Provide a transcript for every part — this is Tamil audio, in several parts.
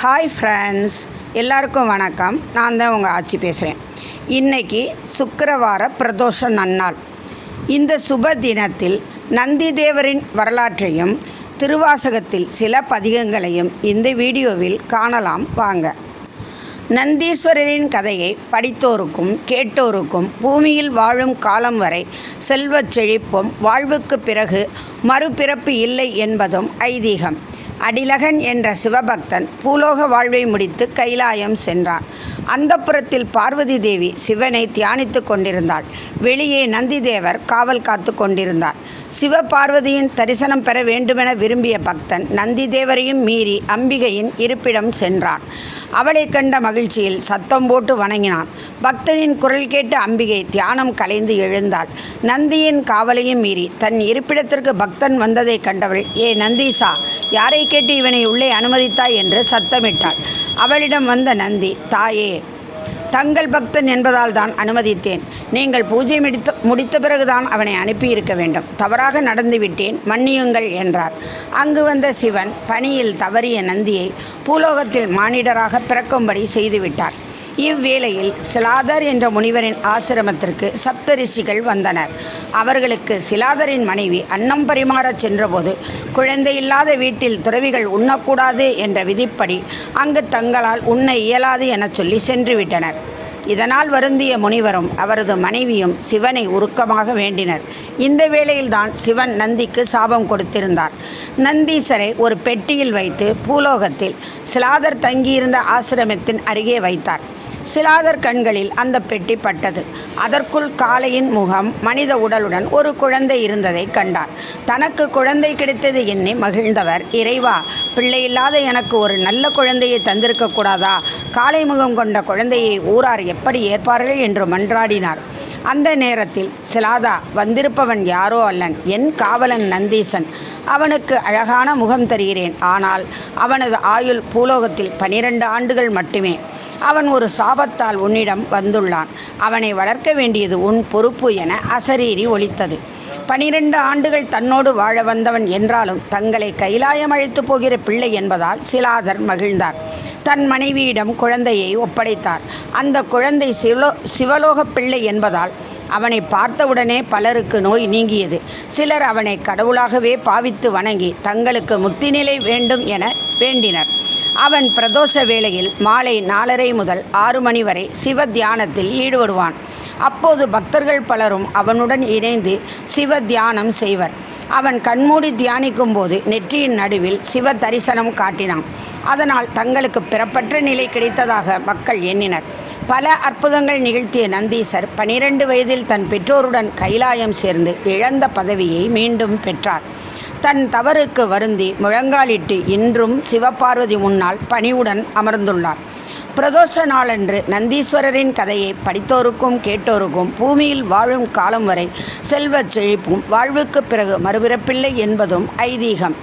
ஹாய் ஃப்ரெண்ட்ஸ் எல்லாருக்கும் வணக்கம். நான் தான் உங்கள் ஆட்சி பேசுகிறேன் இன்னைக்கு சுக்கரவார பிரதோஷ நன்னாள். இந்த சுப தினத்தில் நந்திதேவரின் வரலாற்றையும் திருவாசகத்தில் சில பதிகங்களையும் இந்த வீடியோவில் காணலாம். வாங்க. நந்தீஸ்வரரின் கதையை படித்தோருக்கும் கேட்டோருக்கும் பூமியில் வாழும் காலம் வரை செல்வச் செழிப்பும் வாழ்வுக்கு பிறகு மறுபிறப்பு இல்லை என்பதும் ஐதீகம். அடிலகன் என்ற சிவபக்தன் பூலோக வாழ்வை முடித்து கைலாயம் சென்றான். அந்தப்புறத்தில் பார்வதி தேவி சிவனை தியானித்து கொண்டிருந்தாள். வெளியே நந்திதேவர் காவல் காத்து கொண்டிருந்தார். சிவபார்வதியின் தரிசனம் பெற வேண்டுமென விரும்பிய பக்தன் நந்திதேவரையும் மீறி அம்பிகையின் இருப்பிடம் சென்றான். அவளை கண்ட மகிழ்ச்சியில் சத்தம் போட்டு வணங்கினான். பக்தனின் குரல் கேட்டு அம்பிகை தியானம் கலைந்து எழுந்தாள். நந்தியின் காவலையும் மீறி தன் இருப்பிடத்திற்கு பக்தன் வந்ததை கண்டவள் ஏ நந்தீசா யாரை கேட்டு இவனை உள்ளே அனுமதித்தாய் என்று சத்தமிட்டாள். அவளிடம் வந்த நந்தி தாயே தங்கள் பக்தன் என்பதால் தான் அனுமதித்தேன். நீங்கள் பூஜை முடித்த முடித்த பிறகுதான் அவனை அனுப்பியிருக்க வேண்டும். தவறாக நடந்துவிட்டேன் மன்னியுங்கள் என்றார். அங்கு வந்த சிவன் பணியில் தவறிய நந்தியை பூலோகத்தில் மானிடராக பிறக்கும்படி செய்துவிட்டார் இவ்வேளையில் சிலாதர் என்ற முனிவரின் ஆசிரமத்திற்கு சப்தரிஷிகள் வந்தனர். அவர்களுக்கு சிலாதரின் மனைவி அன்னம் பரிமாறச் சென்றபோது குழந்தை இல்லாத வீட்டில் துறவிகள் உண்ணக்கூடாது என்ற விதிப்படி அங்கு தங்களால் உண்ண இயலாது எனச் சொல்லி சென்றுவிட்டனர். இதனால் வருந்திய முனிவரும் அவரது மனைவியும் சிவனை உருக்கமாக வேண்டினர். இந்த வேளையில்தான் சிவன் நந்திக்கு சாபம் கொடுத்திருந்தார். நந்தீசரை ஒரு பெட்டியில் வைத்து பூலோகத்தில் சிலாதர் தங்கியிருந்த ஆசிரமத்தின் அருகே வைத்தார். சிலாதர் கண்களில் அந்த பெட்டி பட்டது. அதற்குள் காளையின் முகம் மனித உடலுடன் ஒரு குழந்தை இருந்ததை கண்டார். தனக்கு குழந்தை கிடைத்தது எண்ணி மகிழ்ந்தவர் இறைவா பிள்ளையில்லாத எனக்கு ஒரு நல்ல குழந்தையை தந்திருக்க கூடாதா? காளை முகம் கொண்ட குழந்தையை ஊரார் எப்படி ஏற்பார்கள்? என்று மன்றாடினார். அந்த நேரத்தில் சிலாதா வந்திருப்பவன் யாரோ அல்லன்? என் காவலன் நந்தீசன். அவனுக்கு அழகான முகம் தருகிறேன். ஆனால் அவனது ஆயுள் பூலோகத்தில் பனிரெண்டு ஆண்டுகள் மட்டுமே. அவன் ஒரு சாபத்தால் உன்னிடம் வந்துள்ளான். அவனை வளர்க்க வேண்டியது உன் பொறுப்பு என அசரீரி ஒலித்தது. பனிரெண்டு ஆண்டுகள் தன்னோடு வாழ வந்தவன் என்றாலும் தங்களை கைலாயம் அழைத்து போகிற பிள்ளை என்பதால் சிலாதர் மகிழ்ந்தார். தன் மனைவியிடம் குழந்தையை ஒப்படைத்தார். அந்த குழந்தை சிவலோ சிவலோக பிள்ளை என்பதால் அவனை பார்த்தவுடனே பலருக்கு நோய் நீங்கியது. சிலர் அவனை கடவுளாகவே பாவித்து வணங்கி தங்களுக்கு முக்தி நிலை வேண்டும் என வேண்டினர். அவன் பிரதோஷ வேளையில் மாலை நாலரை முதல் ஆறு மணி வரை சிவ தியானத்தில் ஈடுபடுவான். அப்போது பக்தர்கள் பலரும் அவனுடன் இணைந்து சிவ தியானம் செய்வர். அவன் கண்மூடி தியானிக்கும் போது நெற்றியின் நடுவில் சிவ தரிசனம் காட்டினான். அதனால் தங்களுக்கு பிறப்பற்ற நிலை கிடைத்ததாக மக்கள் எண்ணினர். பல அற்புதங்கள் நிகழ்த்திய நந்தீசர் பனிரெண்டு வயதில் தன் பெற்றோருடன் கைலாயம் சேர்ந்து இழந்த பதவியை மீண்டும் பெற்றார். தன் தவறுக்கு வருந்தி முழங்காலிட்டு இன்றும் சிவபார்வதி முன்னால் பணிவுடன் அமர்ந்துள்ளார். பிரதோஷ நாளன்று நந்தீஸ்வரரின் கதையை படித்தோருக்கும் கேட்டோருக்கும் பூமியில் வாழும் காலம் வரை செல்வச் செழிப்பும் வாழ்வுக்கு பிறகு மறுபிறப்பில்லை என்பதும் ஐதீகம்.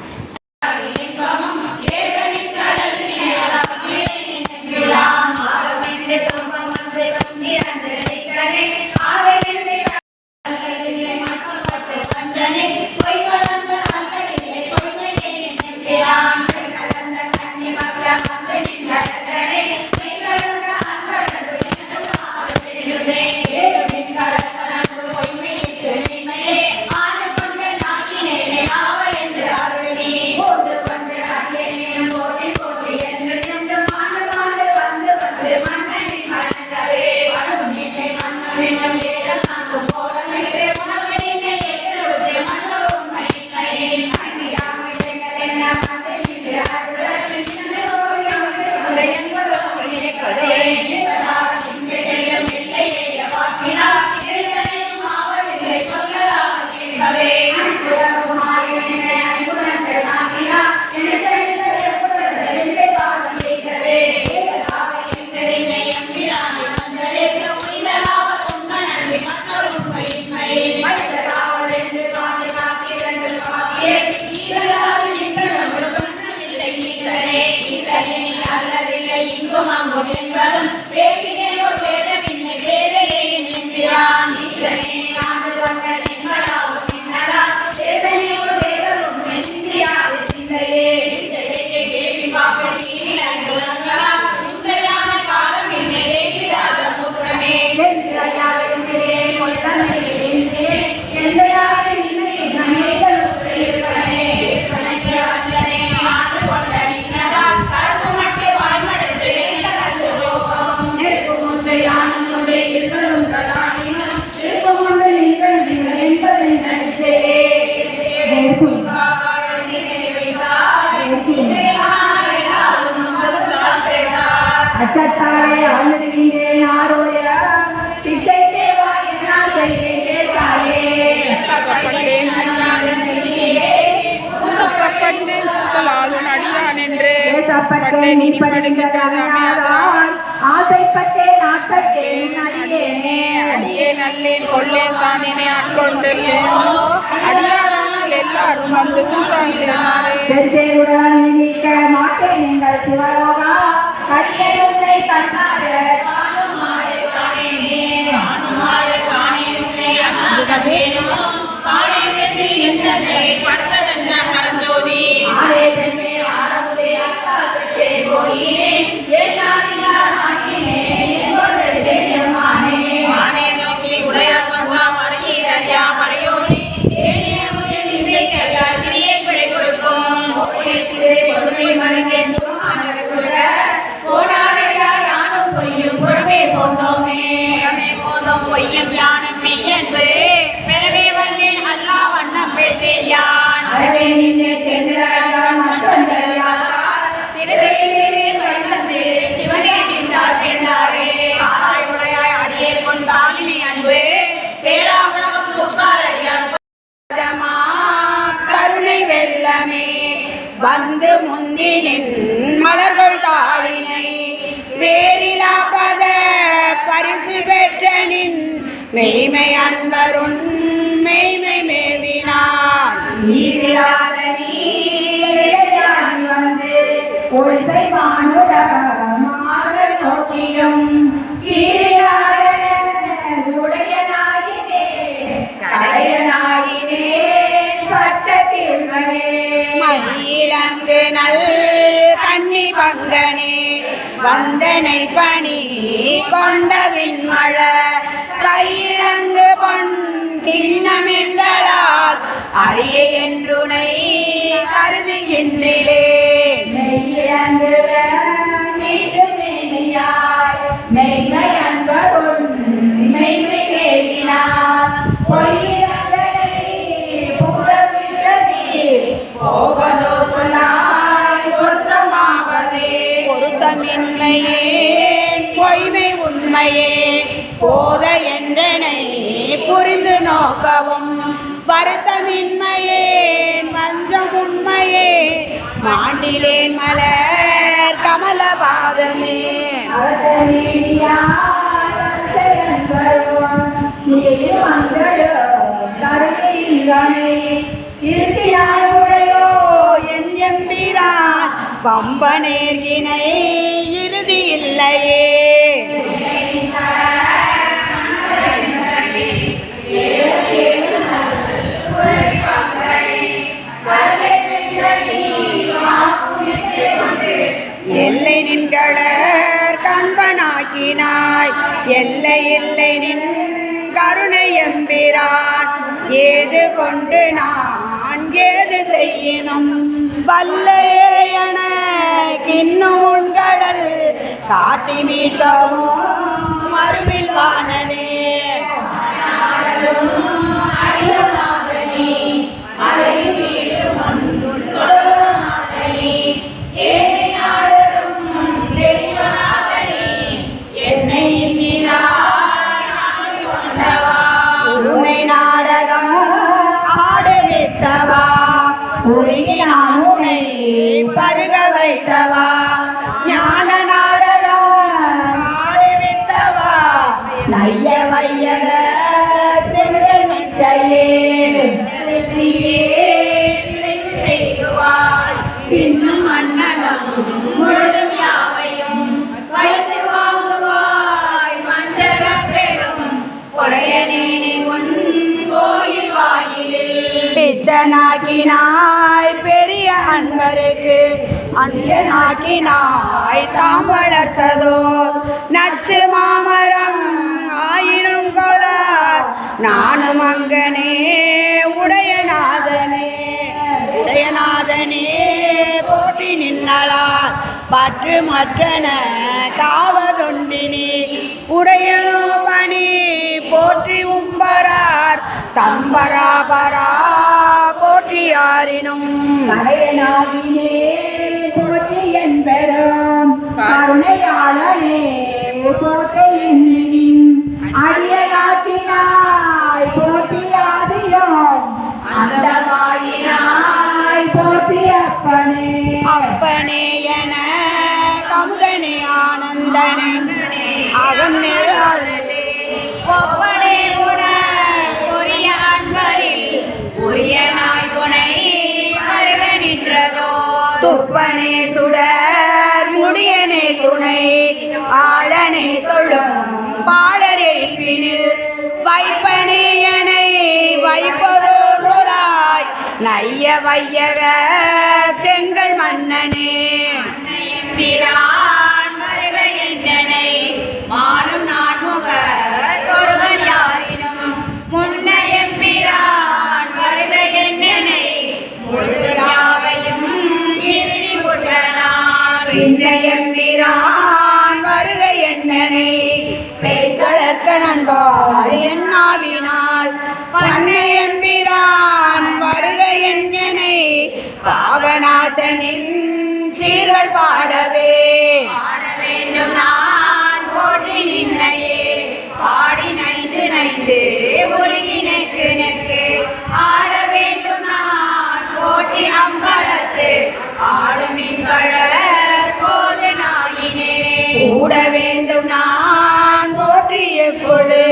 இனி படுகின்றது அமையாதான் ஆசைப்பட்டேன் ஆசைப்பட்டேன் அடியேனே அடியே நல்லேன் கொள்ளேன் தான் என்னை ஆட்கொண்டுள்ளேன் அடியாரானால் எல்லாரும் தான் நீக்க மாட்டேன் நீங்கள் சிவலோகா வெள்ளமே வந்து முந்தினின் மலர்கள் தாளினை வேறிலாபத பரிசு பெற்றனின் மெய்மை அன்பருண் மெய்மை மேவினார் ஒளிசை வானுட மாறல் நோக்கியும் கீழே நல் கண்ணி பங்கனே வந்தனை பணி கொண்ட விண்மழ கையிலங்கு பொன் கிண்ணமென்றலால் அரிய என்றுனை கருதுகின்றேன். மெய்யிறங்குக பொருத்தமின்மையே பொய்மை உண்மையே போத என்றனை புரிந்து நோக்கவும். வருத்தமின்மையே மஞ்சம் உண்மையே மாண்டிலேன் மலர் கமலபாதமே. என் எம்பிரான் பம்பனேர்கினை இறுதி இல்லையே எல்லை நின்கள கண்பனாக்கினாய். எல்லை இல்லை நின் கருணை எம்பிரான் ஏது கொண்டு நான் ஏது செய்யினும்? வல்லையே என இன்னும் உண்களல் காட்டி மீட்டவும் மறுவில் வாணனே பிச்சனாக்கினாய் பெரிய அன்பருக்கு அன்பனாக்கினாய் தாம் வளர்த்ததோ? நச்சு மாமரம் ஆயினும் கோலார் நானும் அங்கனே உடையநாதனே. உடையநாதனே போட்டி நின்னலார் பற்று மற்றன காவதொன்றினி உடையனோ பணி போற்றி உம்பரார். தம்பராபரா போற்றியாரினும் கடையனாகினே போற்றி என்பெரும் கருணையாளனே போற்றி என்னின் அடியலாக்கினாய் போற்றியாதியோம் அந்த வாயினாய் போற்றி அப்பனே. அப்பனே என கமுதனே ஆனந்தனே. அவன் ஒப்பனே துப்பனே சுடர் முடியனே துணை ஆளனே தொழும் பாலரே பிணில் வைப்பனே எனை வைப்பதோ சொலாய். நைய வையக தெங்கள் மன்னனே பிரான் பின்னையம்பிரான் பின்னையம் வருக என்னனை? பெய்கலர்க்க நண்பாய் என்னாவினால் பண்ணையம்பிரான் வருக என்னனை பாவநாசனின் சீர்கள் பாடவே. பாட வேண்டும் நான் கூட வேண்டும் நான் போற்றிய பொழு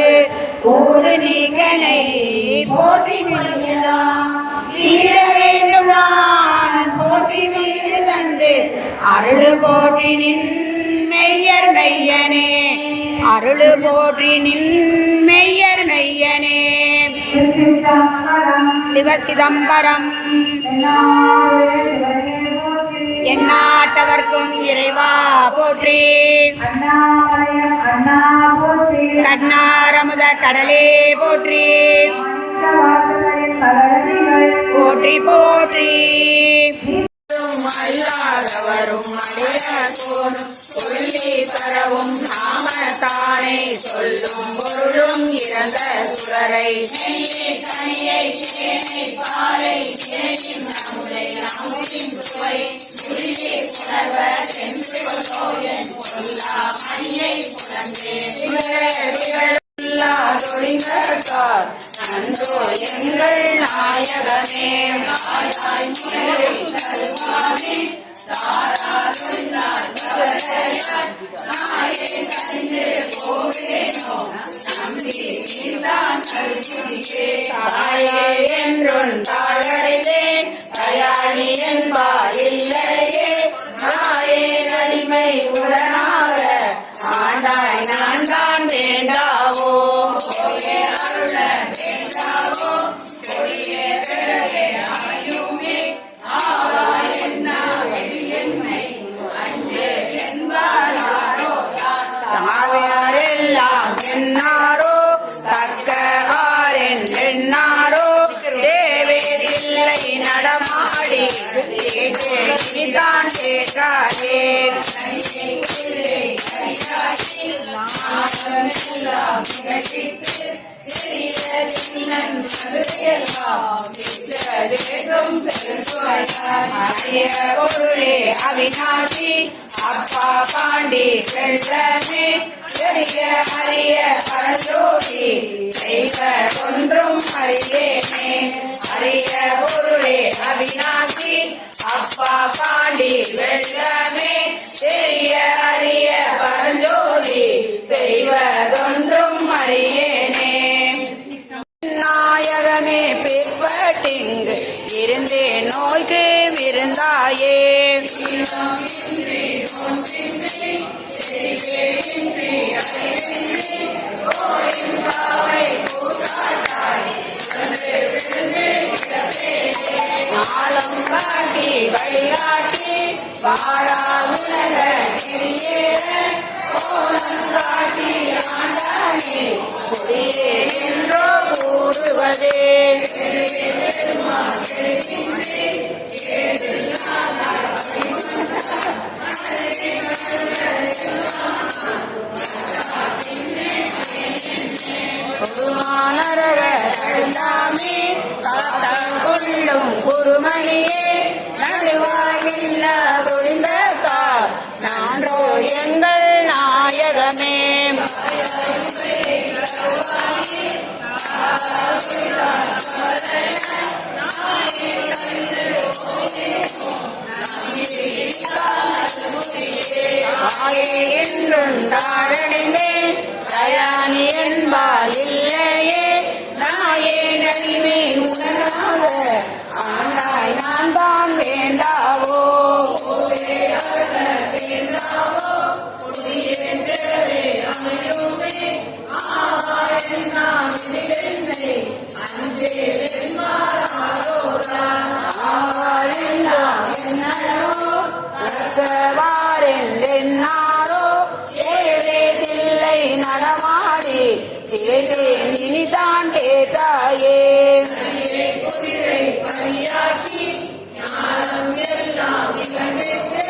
கூடு நீக்கனை போற்றி வேண்டும் நான் போற்றி வீடு தந்து அருள் போற்றி நின் மெய்யர் மெய்யனே. அருள் போற்றி நின் மெய்யர் மெய்யனே. சிவ சிதம்பரம் எந்நாட்டவர்க்கும் இறைவா போற்றி. கண்ணாரமுத கடலே போற்றி. போற்றி போற்றி. அல்லாதவரும் அடையத்தோனும் சொல்லி தரவும் நாமத்தானே. சொல்லும் பொருளும் இறந்த சுடரை நெய்யை கனியை தேனை பாலை அமுதின் சுவை. என் பொல்லா மணியை இல்லாதொழிந்தார் நன்றோ எங்கள் நாயகமே நாயாய் தருவானே. நாயே போவேனோ. நம்பி நீதான் தாயே என்றும் தாழடைந்தேன். தயாளி என்பார் தான் கேட்டாரே பொருளே அவிநாசி அப்பா பாண்டி செல்லமே பெரிய அரிய பரஞ்சோதி செய்வ ஒன்றும் அறியேனே அரிய பொருளே அவிநாசி அப்பா பாண்டி வெள்ளமே பெரிய அரிய பரஞ்சோதி செய்வதொன்றும் அறியேனே வாராகி வைராகி வாரா உலக நெறியேற கோலம் நடும் குருமணியே நடுவாயில்லா தொழிந்த நான்றோ எங்கள் நாயகமே. என்றும் தாழடிமே தயானி என்பால் இல்லையே. நாயே கர்த்தவாரென்னாரோ ஏழேதில்லை நடமாடி திரைத்தேன் இனிதான் கேட்டாயே. அரிய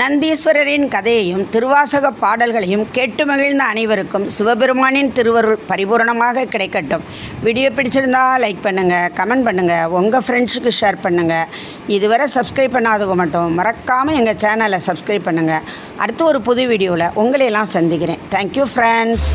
நந்தீஸ்வரரின் கதையையும் திருவாசக பாடல்களையும் கேட்டு மகிழ்ந்த அனைவருக்கும் சிவபெருமானின் திருவருள் பரிபூரணமாக கிடைக்கட்டும். வீடியோ பிடிச்சிருந்தா லைக் பண்ணுங்கள் கமெண்ட் பண்ணுங்கள் உங்கள் ஃப்ரெண்ட்ஸுக்கு ஷேர் பண்ணுங்கள் இதுவரை சப்ஸ்கிரைப் பண்ணாதவங்க மட்டும் மறக்காமல் எங்கள் சேனலை சப்ஸ்கிரைப் பண்ணுங்கள் அடுத்து ஒரு புது வீடியோவில் உங்களையெல்லாம் சந்திக்கிறேன். Thank you friends